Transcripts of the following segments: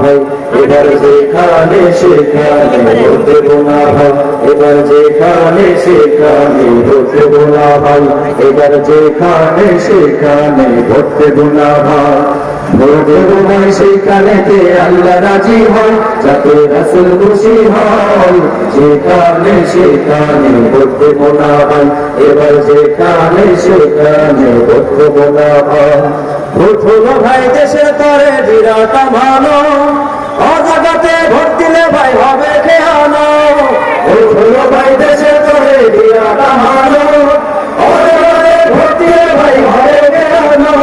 ভাই, এবার যেখানে সেখানে ভোট দেব না ভাই, এবার যেখানে সেখানে ভোট দেব ভাই, এবার যেখানে সেখানে ভোট দেব ভাই। সেখানেতে আল্লাহ রাজি হয়, যাতে রাসুল খুশি হয়। যেখানে সেখানে ভাই, এবার যেখানে সেখানে ভোট দেব না ভাই। হলো ভাই দেশের তরে বিরাট ভালো। অজাগাতে ভোট দিলে ভাই হবে খেয়ানো। ভোট হলো ভাই দেশের তরে বিরাট ভালো। অজাগাতে ভোট দিলে ভাই হবে খেয়ানো।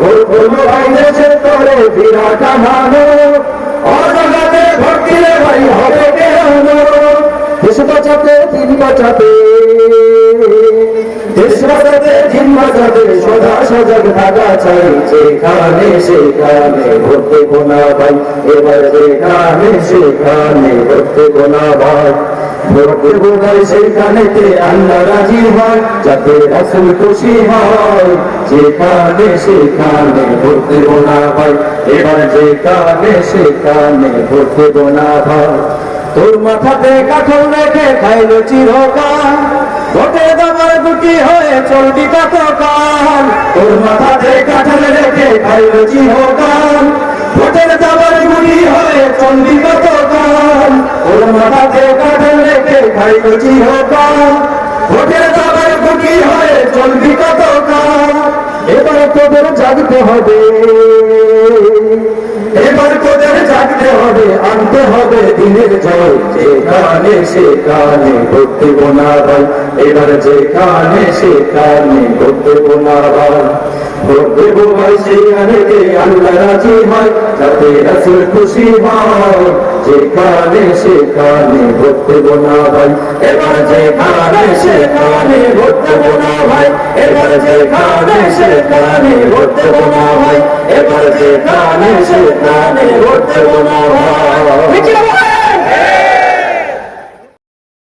ভোট হলো ভাই দেশের তরে বিরাট ভালো। অজাগাতে ভোট দিলে ভাই হবে খেয়ানো। দেশ বাঁচাতে দিন বাঁচাতে এবার সেখানেতে আল্লাহ রাজি হয়, যাতে খুশি হয়। যেখানে সেখানে ভোট দেবো না ভাই, এবার সেখানে ভাই। তোর মাথাতে কাঠল রেখে খাইল চিরকাল ভোটে দাবার গুটি হয়ে চলবি কত কাল তোর মাথাতে কাঠল রেখে খাইল চিরকাল ভোটের দাবার গুলি হয়ে চলবি কত কাল তোর মাথাতে কাঠল রেখে খাইল চিরকাল ভোটের দাবার গুলি হয়ে চলবি কত কাল এবার তোদের জাগতে হবে। হবে, আনতে হবে দিনের জয়। যেখানে সেখানে ভর্তি বোনা ভাই এবার যেখানে সেখানে ভর্তি বোনা ভাই ভর্তি ভাই সেখানে আল্লাহ রাজি হয়, যাতে হয়। এবার ভাই এবার যেখানে সেখানে ভর্তি বোনা ভাই